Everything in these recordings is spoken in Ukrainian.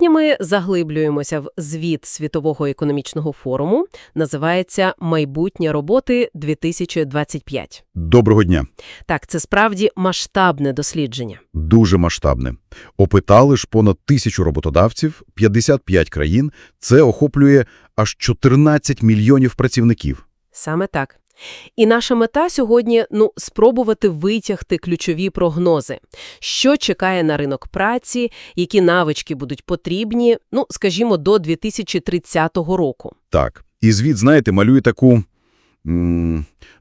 квітні ми заглиблюємося в звіт Світового економічного форуму. Називається «Майбутнє роботи 2025». Доброго дня. Так, це справді масштабне дослідження. Дуже масштабне. Опитали ж понад тисячу роботодавців, 55 країн. Це охоплює аж 14 мільйонів працівників. Саме так. І наша мета сьогодні – ну, спробувати витягти ключові прогнози. Що чекає на ринок праці, які навички будуть потрібні, ну, скажімо, до 2030 року. Так. І звіт, знаєте, малює таку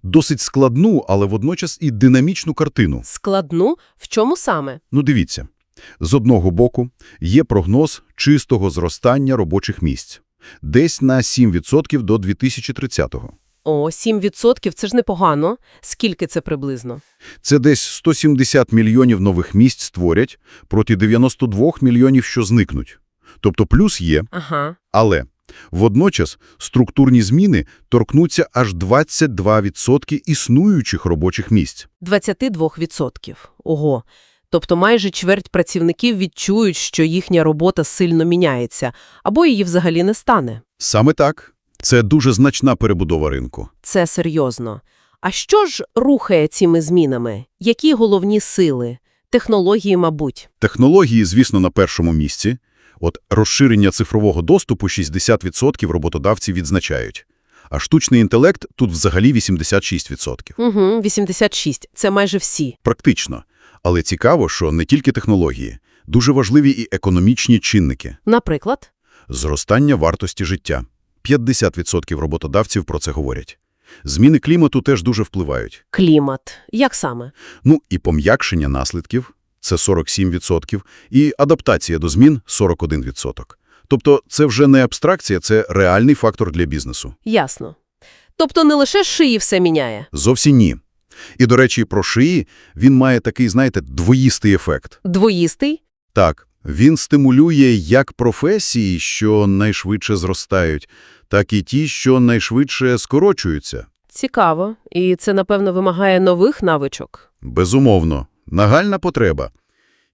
досить складну, але водночас і динамічну картину. Складну? В чому саме? Ну, дивіться. З одного боку, є прогноз чистого зростання робочих місць. Десь на 7% до 2030-го. О, 7% – це ж непогано. Скільки це приблизно? Це десь 170 мільйонів нових місць створять проти 92 мільйонів, що зникнуть. Тобто плюс є, Ага. але водночас структурні зміни торкнуться аж 22% існуючих робочих місць. 22%. Ого. Тобто майже чверть працівників відчують, що їхня робота сильно міняється, або її взагалі не стане. Саме так. Це дуже значна перебудова ринку. Це серйозно. А що ж рухає цими змінами? Які головні сили? Технології, мабуть. Технології, звісно, на першому місці. От розширення цифрового доступу 60% роботодавці відзначають. А штучний інтелект тут взагалі 86%. Угу, 86. Це майже всі. Практично. Але цікаво, що не тільки технології. Дуже важливі і економічні чинники. Наприклад? Зростання вартості життя. 50% роботодавців про це говорять. Зміни клімату теж дуже впливають. Клімат. Як саме? Ну і пом'якшення наслідків – це 47%, і адаптація до змін – 41%. Тобто це вже не абстракція, це реальний фактор для бізнесу. Ясно. Тобто не лише шиї все міняє. Зовсім ні. І, до речі, про шиї він має такий, знаєте, двоїстий ефект. Двоїстий? Так, він стимулює як професії, що найшвидше зростають, так і ті, що найшвидше скорочуються. Цікаво. І це, напевно, вимагає нових навичок. Безумовно, нагальна потреба.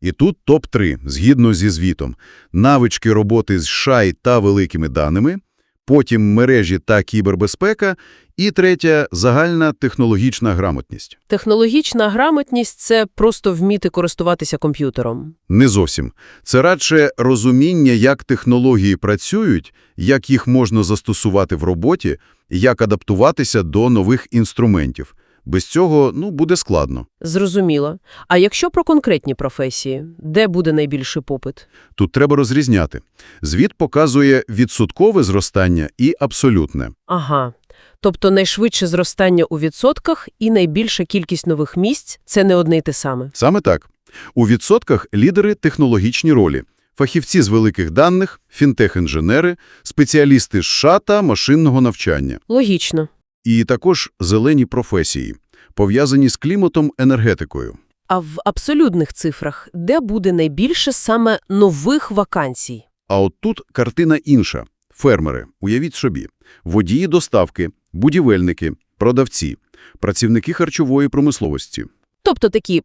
І тут топ-3, згідно зі звітом. Навички роботи з шай та великими даними, потім мережі та кібербезпека, і третя – загальна технологічна грамотність. Технологічна грамотність – це просто вміти користуватися комп'ютером. Не зовсім. Це радше розуміння, як технології працюють, як їх можна застосувати в роботі, як адаптуватися до нових інструментів. Без цього, ну, буде складно. Зрозуміло. А якщо про конкретні професії, де буде найбільший попит? Тут треба розрізняти. Звіт показує відсоткове зростання і абсолютне. Ага. Тобто найшвидше зростання у відсотках і найбільша кількість нових місць – це не одне й те саме. Саме так. У відсотках лідери технологічні ролі. Фахівці з великих даних, фінтех-інженери, спеціалісти з США та машинного навчання. Логічно. І також зелені професії, пов'язані з кліматом, енергетикою. А в абсолютних цифрах де буде найбільше саме нових вакансій? А от тут картина інша. Фермери, уявіть собі, водії доставки, будівельники, продавці, працівники харчової промисловості. Тобто такі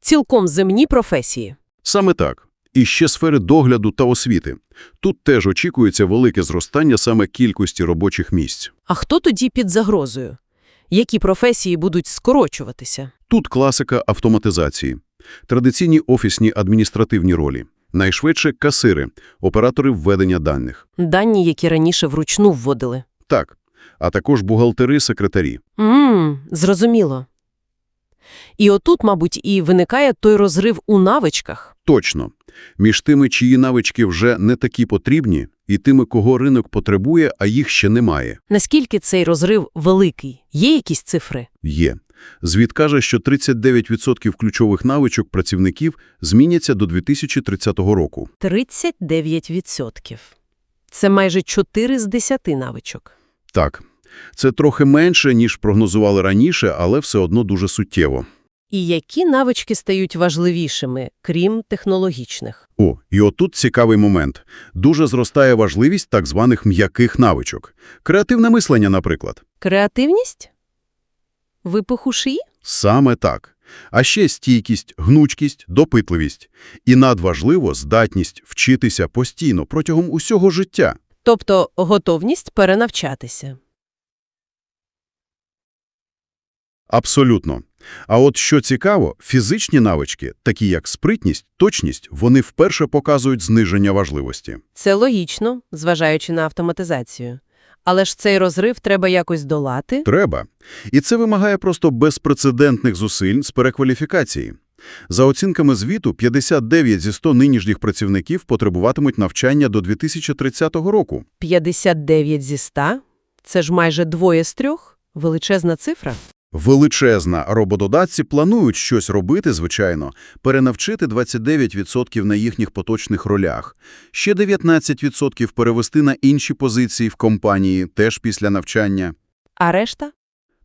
цілком земні професії. Саме так. І ще сфери догляду та освіти. Тут теж очікується велике зростання саме кількості робочих місць. А хто тоді під загрозою? Які професії будуть скорочуватися? Тут класика автоматизації. Традиційні офісні адміністративні ролі. Найшвидше – касири, оператори введення даних. Дані, які раніше вручну вводили. Так, а також бухгалтери-секретарі. Ммм, зрозуміло. І отут, мабуть, і виникає той розрив у навичках. Точно. Між тими, чиї навички вже не такі потрібні, і тими, кого ринок потребує, а їх ще немає. Наскільки цей розрив великий? Є якісь цифри? Є. Звіт каже, що 39% ключових навичок працівників зміняться до 2030 року. 39%. Це майже 4 з 10 навичок. Так, це трохи менше, ніж прогнозували раніше, але все одно дуже суттєво. І які навички стають важливішими, крім технологічних? О, і отут цікавий момент. Дуже зростає важливість так званих м'яких навичок. Креативне мислення, наприклад. Креативність? Випуху шиї? Саме так. А ще стійкість, гнучкість, допитливість. І надважливо здатність вчитися постійно протягом усього життя. Тобто готовність перенавчатися. Абсолютно. А от що цікаво, фізичні навички, такі як спритність, точність, вони вперше показують зниження важливості. Це логічно, зважаючи на автоматизацію. Але ж цей розрив треба якось долати. Треба. І це вимагає просто безпрецедентних зусиль з перекваліфікації. За оцінками звіту, 59 зі 100 нинішніх працівників потребуватимуть навчання до 2030 року. 59 зі 100 – це ж майже двоє з трьох? Величезна цифра. Величезна. Роботодавці планують щось робити, звичайно, перенавчити 29% на їхніх поточних ролях, ще 19% перевести на інші позиції в компанії, теж після навчання. А решта?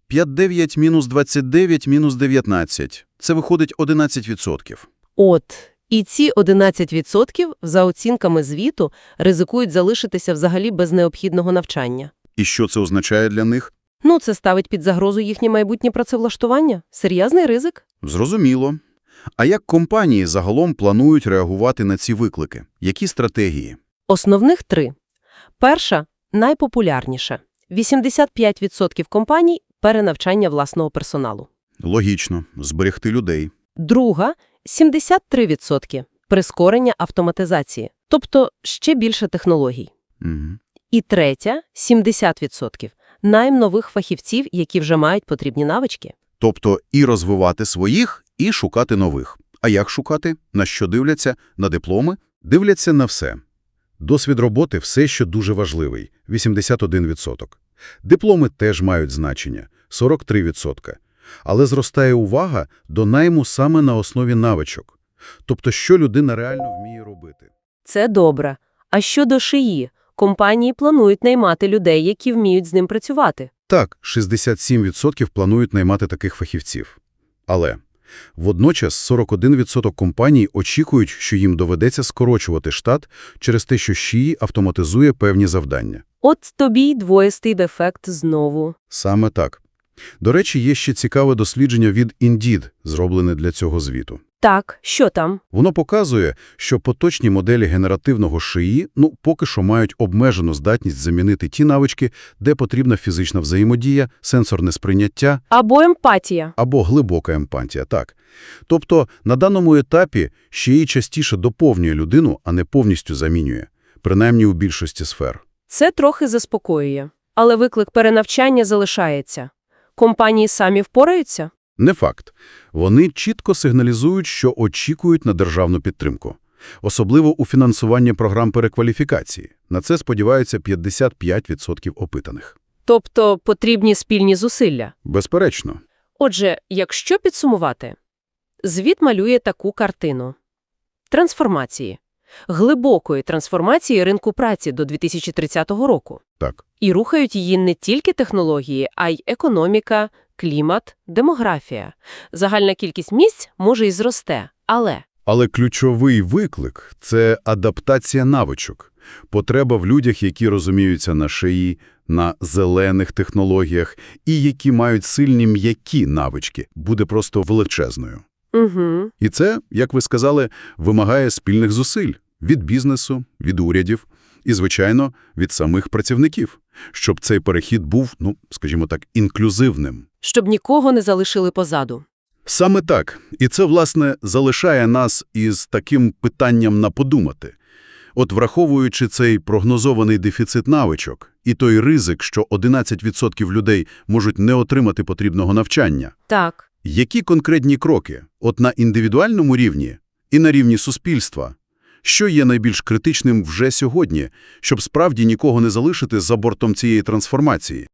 5,9 мінус 29 мінус 19 – це виходить 11%. От. І ці 11% за оцінками звіту ризикують залишитися взагалі без необхідного навчання. І що це означає для них? Ну, це ставить під загрозу їхнє майбутнє працевлаштування. Серйозний ризик. Зрозуміло. А як компанії загалом планують реагувати на ці виклики? Які стратегії? Основних три. Перша – найпопулярніша. 85% компаній – перенавчання власного персоналу. Логічно. Зберегти людей. Друга – 73% – прискорення автоматизації, тобто ще більше технологій. Угу. І третя – 70% – найм нових фахівців, які вже мають потрібні навички. Тобто і розвивати своїх, і шукати нових. А як шукати? На що дивляться? На дипломи? Дивляться на все. Досвід роботи все ще дуже важливий – 81%. Дипломи теж мають значення – 43%. Але зростає увага до найму саме на основі навичок. Тобто, що людина реально вміє робити. Це добре. А щодо шиї? Компанії планують наймати людей, які вміють з ним працювати. Так, 67% планують наймати таких фахівців. Але водночас 41% компаній очікують, що їм доведеться скорочувати штат через те, що ШІІ автоматизує певні завдання. От тобі й двоєстий дефект знову. Саме так. До речі, є ще цікаве дослідження від Indeed, зроблене для цього звіту. Так, що там? Воно показує, що поточні моделі генеративного шиї ну, поки що мають обмежену здатність замінити ті навички, де потрібна фізична взаємодія, сенсорне сприйняття Або емпатія. або глибока емпатія, так. Тобто на даному етапі й частіше доповнює людину, а не повністю замінює, принаймні у більшості сфер. Це трохи заспокоює. Але виклик перенавчання залишається. Компанії самі впораються? Не факт. Вони чітко сигналізують, що очікують на державну підтримку. Особливо у фінансуванні програм перекваліфікації. На це сподіваються 55% опитаних. Тобто потрібні спільні зусилля. Безперечно. Отже, якщо підсумувати, звіт малює таку картину. Трансформації. Глибокої трансформації ринку праці до 2030 року. Так. І рухають її не тільки технології, а й економіка, клімат, демографія. Загальна кількість місць може і зросте, але Але ключовий виклик – це адаптація навичок. Потреба в людях, які розуміються на шиї, на зелених технологіях і які мають сильні м'які навички, буде просто величезною. угу. І це, як ви сказали, вимагає спільних зусиль від бізнесу, від урядів і, звичайно, від самих працівників, щоб цей перехід був, ну, скажімо так, інклюзивним. щоб нікого не залишили позаду. Саме так. І це, власне, залишає нас із таким питанням на подумати. От враховуючи цей прогнозований дефіцит навичок і той ризик, що 11% людей можуть не отримати потрібного навчання, Так. які конкретні кроки, от на індивідуальному рівні і на рівні суспільства, що є найбільш критичним вже сьогодні, щоб справді нікого не залишити за бортом цієї трансформації?